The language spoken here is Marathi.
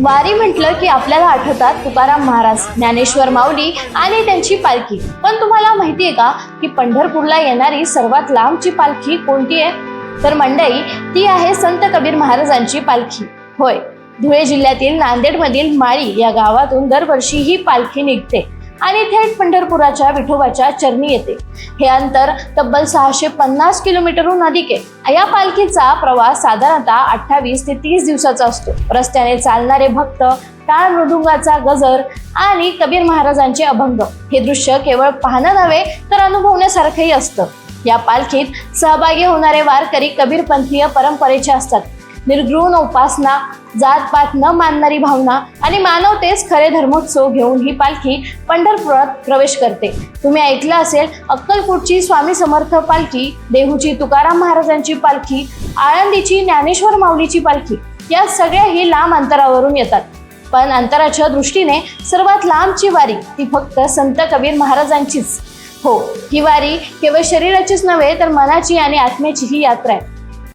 वारी म्हटलं की आपल्याला आठवतात तुकाराम महाराज ज्ञानेश्वर माऊली आणि त्यांची पालखी. पण तुम्हाला माहिती आहे का की पंढरपूरला येणारी सर्वात लांबची पालखी कोणती आहे? तर मंडई ती आहे संत कबीर महाराजांची पालखी. होय धुळे जिल्ह्यातील नांदेडमधील माळी या गावातून दरवर्षी ही पालखी निघते. आणि थेट पंढरपुराच्या विठोबाच्या चरणी येते. हे अंतर तब्बल सहाशे पन्नास किलोमीटरहून अधिक आहे. या पालखीचा प्रवास साधारणतः अठ्ठावीस ते तीस दिवसाचा असतो. रस्त्याने चालणारे भक्त टाळ मृदुंगाचा गजर आणि कबीर महाराजांचे अभंग. हे दृश्य केवळ पाहणं नव्हे तर अनुभवण्यासारखंही असतं. या पालखीत सहभागी होणारे वारकरी कबीरपंथीय परंपरेचे असतात. निर्घृण उपासना जातपात न मानणारी भावना आणि मानवतेच खरे धर्मोत्सव घेऊन ही पालखी पंढरपुरात प्रवेश करते. तुम्ही ऐकलं असेल अक्कलकोटची स्वामी समर्थ पालखी देहूची तुकाराम महाराजांची पालखी आळंदीची ज्ञानेश्वर माऊलीची पालखी या सगळ्याही लांब अंतरावरून येतात. पण अंतराच्या दृष्टीने सर्वात लांबची वारी ती फक्त संत कबीर महाराजांचीच. हो ही वारी केवळ शरीराचीच नव्हे तर मनाची आणि आत्म्याचीही यात्रा आहे.